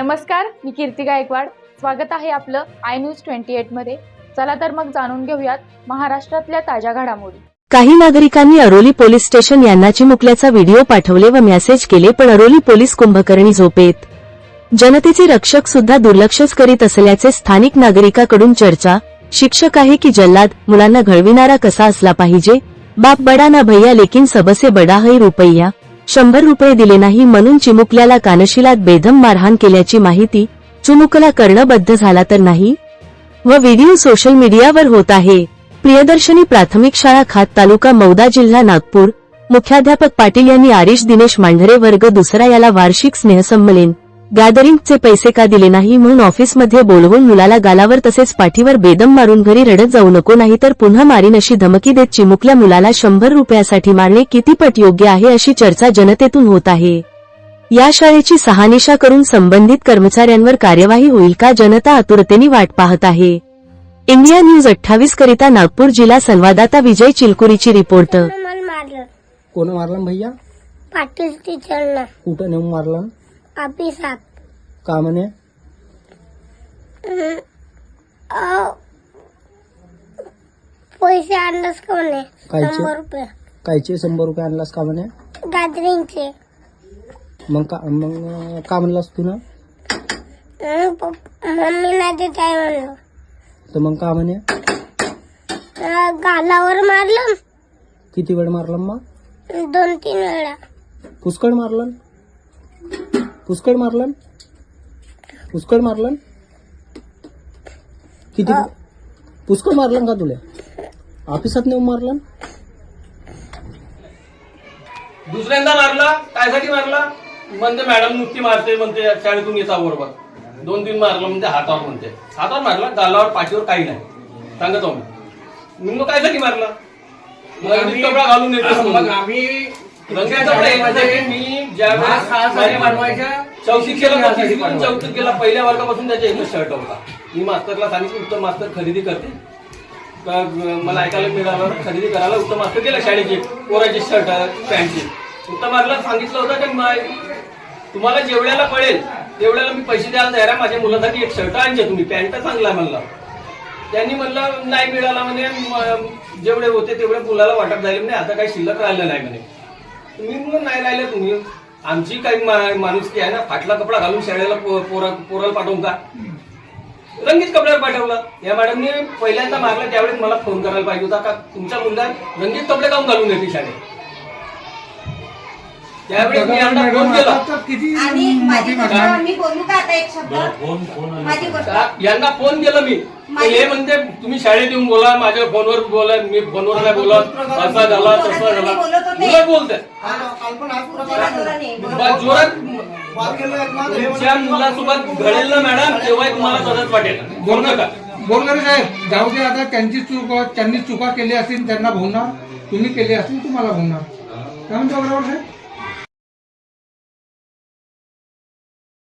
नमस्कार मी कीर्ती गायकवाड. स्वागत आहे आपलं आय न्यूज ट्वेंटी एटमध्ये. चला तर मग जाणून घेऊयात महाराष्ट्रातल्या ताज्या घडामोडी. काही नागरिकांनी अरोली पोलीस स्टेशन यांना चिमुकल्याचा व्हिडिओ पाठवले व मेसेज केले पण अरोली पोलीस कुंभकर्णी झोपेत. जनतेचे रक्षक सुद्धा दुर्लक्षच करीत असल्याचे स्थानिक नागरिकाकडून चर्चा. शिक्षक आहे की जल्लाद मुलांना घडविणारा कसा असला पाहिजे? बाप बडा ना भैया लेकिन सबसे बडा है रुपैया. शंभर रुपये दिले नाही म्हणून चिमुकल्याला कानशिलात बेदम मारहाण केल्याची माहिती चिमुकला कर्णबद्ध झाला तर नाही? व व्हिडिओ सोशल मीडियावर होत आहे. प्रियदर्शनी प्राथमिक शाळा खात तालुका मौदा जिल्हा नागपूर. मुख्याध्यापक पाटील यांनी आरिश दिनेश मांढरे वर्ग दुसरा याला वार्षिक स्नेहसंमेलन. गॅदरिंगचे पैसे का दिले नाही म्हणून ऑफिसमध्ये बोलवून मुलाला गालावर तसेच पाठीवर बेदम मारून घरी रडत जाऊ नको नाही तर पुन्हा मारीन अशी धमकी देत चिमुकल्या मुलाला शंभर रुपयासाठी मारणे कितीपट योग्य आहे अशी चर्चा जनतेतून होत आहे. या शाळेची सहानिशा करून संबंधित कर्मचाऱ्यांवर कार्यवाही होईल का जनता आतुरतेने वाट पाहत आहे. इंडिया न्यूज अठ्ठावीस करिता नागपूर जिल्हा संवाददाता विजय चिलकुरीची रिपोर्ट. मला मारलं? कोण मारलं भैया? पाटील टीचरनं कुठं नेऊन मारलं? ऑफिसात का म्हणे? पैसे आणलंस का म्हणे? कायचे? शंभर रुपये. कायचे? शंभर रुपये आणलास का म्हणे? गॅदरिंगचे मग का मग का म्हणलास तू ना? हं, पप- मम्मी नाही देत आहे म्हणलं. तर मग का म्हणे? अं, गालावर मारलं. किती वेळ मारलं मग? दोन तीन वेळा. पुष्कळ मारलं. पुष्कळ मारलं? पुष्कळ मारलं? किती? पुष्कळ मारलं का तुला? ऑफिसात नेऊन मारलं? दुसऱ्यांदा मारला कायसाठी मारला? म्हणते मॅडम नुसती मारते म्हणते शाळेतून येता बरोबर. दोन तीन मारलं म्हणते हातावर म्हणते. हातावर मारला गालावर पाठीवर काही नाही. सांगत आहो मी मग कायसाठी मारला? मग कपडा घालून येतो मग आम्ही मी ज्यावेळेस बनवायच्या चौथीत गेला चौथीत गेला पहिल्या वर्गापासून त्याचा एकच शर्ट होता. मी मास्तरला सांगितलं उत्तम मास्तर खरेदी करते. मला ऐकायला मिळालं खरेदी करायला उत्तम मास्तर गेला शाळेचे पोराचे शर्ट पॅन्टचे उत्तम मास्टरला सांगितलं होतं की तुम्हाला जेवढ्याला पडेल तेवढ्याला मी पैसे द्यायला तयार आहे. माझ्या मुलासाठी एक शर्ट आणचे तुम्ही. पॅन्ट चांगला म्हणलं. त्यांनी म्हणलं नाही मिळाला म्हणे जेवढे होते तेवढे मुलाला वाटप झाले म्हणे. आता काही शिल्लक राहिलं नाही म्हणे. तुम्ही म्हणून नाही राहिले तुम्ही. आमची काही माणूस माणुसकी आहे ना फाटला कपडा घालून शाळेला पोरा पोराला पाठवून का? रंगीत कपड्यावर पाठवलं. या मॅडमने पहिल्यांदा मागला त्यावेळेस मला फोन करायला पाहिजे होता का? तुमच्या मुलगा रंगीत कपडे काऊन घालून येते शाळेत? मी यांना फोन केला. आणि माझी गोष्ट मी बोलू का आता एक शब्द? माझी गोष्ट का- यांना फोन केला मी. तर हे म्हणते तुम्ही शाळेत येऊन बोला माझ्या फोनवर बोला मी फोनवर नाही बोलत. असा झाला तसा झाला. मुलं बोलते. जोरात तुमच्या मुलासोबत घडेल ना मॅडम? तेव्हा तुम्हाला तसंच वाटेल. बोल नका. बोरगरे साहेब जाऊ दे आता त्यांची चूक त्यांनी चुका केली असतील त्यांना भोवणार तुम्ही केली असतील तुम्हाला भोवणार काय म्हणता बरोबर साहेब?